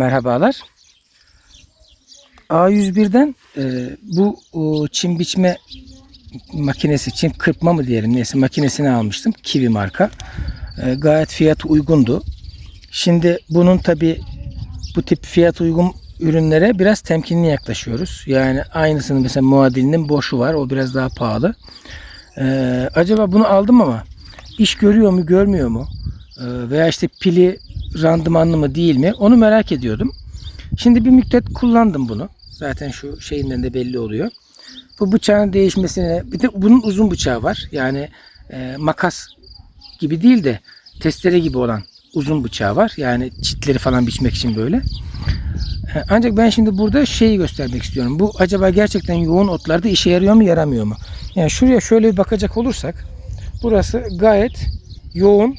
Merhabalar. A101'den e, bu o, çim biçme makinesi, çim kırpma mı diyelim neyse makinesini almıştım. Kiwi marka. E, gayet fiyatı uygundu. Şimdi bunun tabi bu tip fiyat uygun ürünlere biraz temkinli yaklaşıyoruz. Yani aynısının mesela muadilinin boşu var. O biraz daha pahalı. E, acaba bunu aldım ama iş görüyor mu görmüyor mu? E, veya işte pili randımanlı mı değil mi? Onu merak ediyordum. Şimdi bir müddet kullandım bunu. Zaten şu şeyinden de belli oluyor. Bu bıçağın değişmesine bir de bunun uzun bıçağı var. Yani e, makas gibi değil de testere gibi olan uzun bıçağı var. Yani çitleri falan biçmek için böyle. E, Ancak ben şimdi burada şeyi göstermek istiyorum. Bu acaba gerçekten yoğun otlarda işe yarıyor mu yaramıyor mu? Yani şuraya şöyle bir bakacak olursak burası gayet yoğun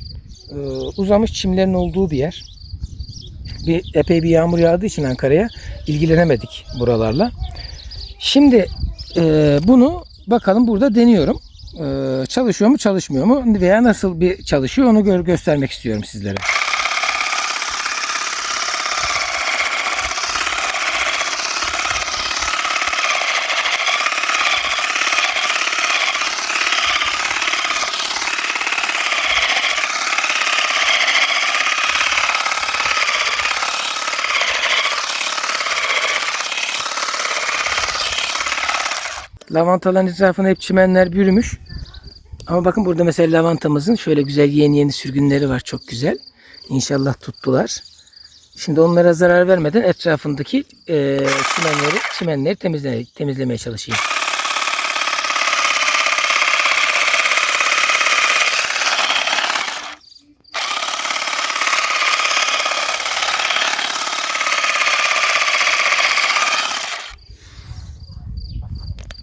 e, uzamış çimlerin olduğu bir yer. Bir epey bir yağmur yağdığı için Ankara'ya ilgilenemedik buralarla. Şimdi e, bunu bakalım burada deniyorum. E, çalışıyor mu çalışmıyor mu veya nasıl bir çalışıyor onu gö- göstermek istiyorum sizlere. Lavantaların etrafına hep çimenler bürümüş. Ama bakın burada mesela lavantamızın şöyle güzel yeni yeni sürgünleri var. Çok güzel. İnşallah tuttular. Şimdi onlara zarar vermeden etrafındaki e, çimenleri, çimenleri temizle, temizlemeye çalışayım.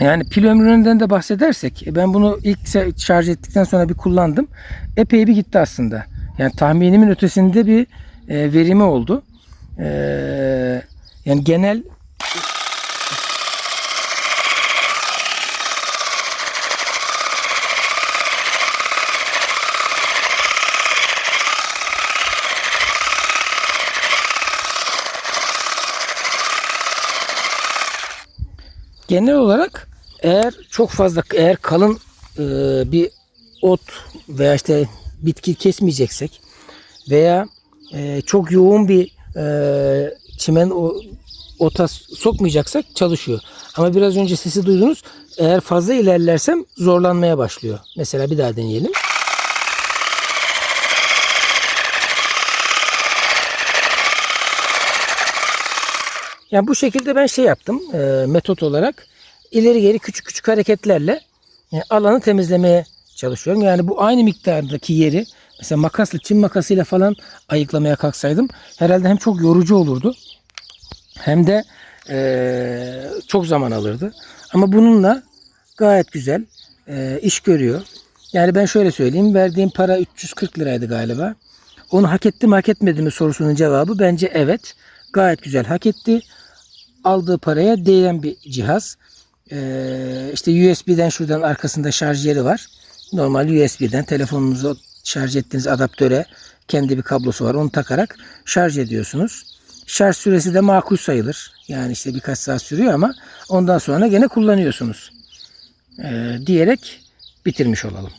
Yani pil ömründen de bahsedersek e, ben bunu ilk şarj ettikten sonra bir kullandım. Epey bir gitti aslında. Yani tahminimin ötesinde bir e, verimi oldu. E, yani genel genel olarak eğer çok fazla eğer kalın e, bir ot veya işte bitki kesmeyeceksek veya e, çok yoğun bir e, çimen o, ota sokmayacaksak çalışıyor. Ama biraz önce sesi duydunuz. Eğer fazla ilerlersem zorlanmaya başlıyor. Mesela bir daha deneyelim. Yani bu şekilde ben şey yaptım e, metot olarak ileri geri küçük küçük hareketlerle alanı temizlemeye çalışıyorum. Yani bu aynı miktardaki yeri mesela makasla çim makasıyla falan ayıklamaya kalksaydım herhalde hem çok yorucu olurdu hem de e, çok zaman alırdı. Ama bununla gayet güzel e, iş görüyor. Yani ben şöyle söyleyeyim verdiğim para 340 liraydı galiba. Onu hak etti mi hak etmedi mi sorusunun cevabı bence evet. Gayet güzel hak etti. Aldığı paraya değen bir cihaz. Ee, işte USB'den şuradan arkasında şarj yeri var. Normal USB'den telefonunuzu şarj ettiğiniz adaptöre kendi bir kablosu var. Onu takarak şarj ediyorsunuz. Şarj süresi de makul sayılır. Yani işte birkaç saat sürüyor ama ondan sonra gene kullanıyorsunuz. Ee, diyerek bitirmiş olalım.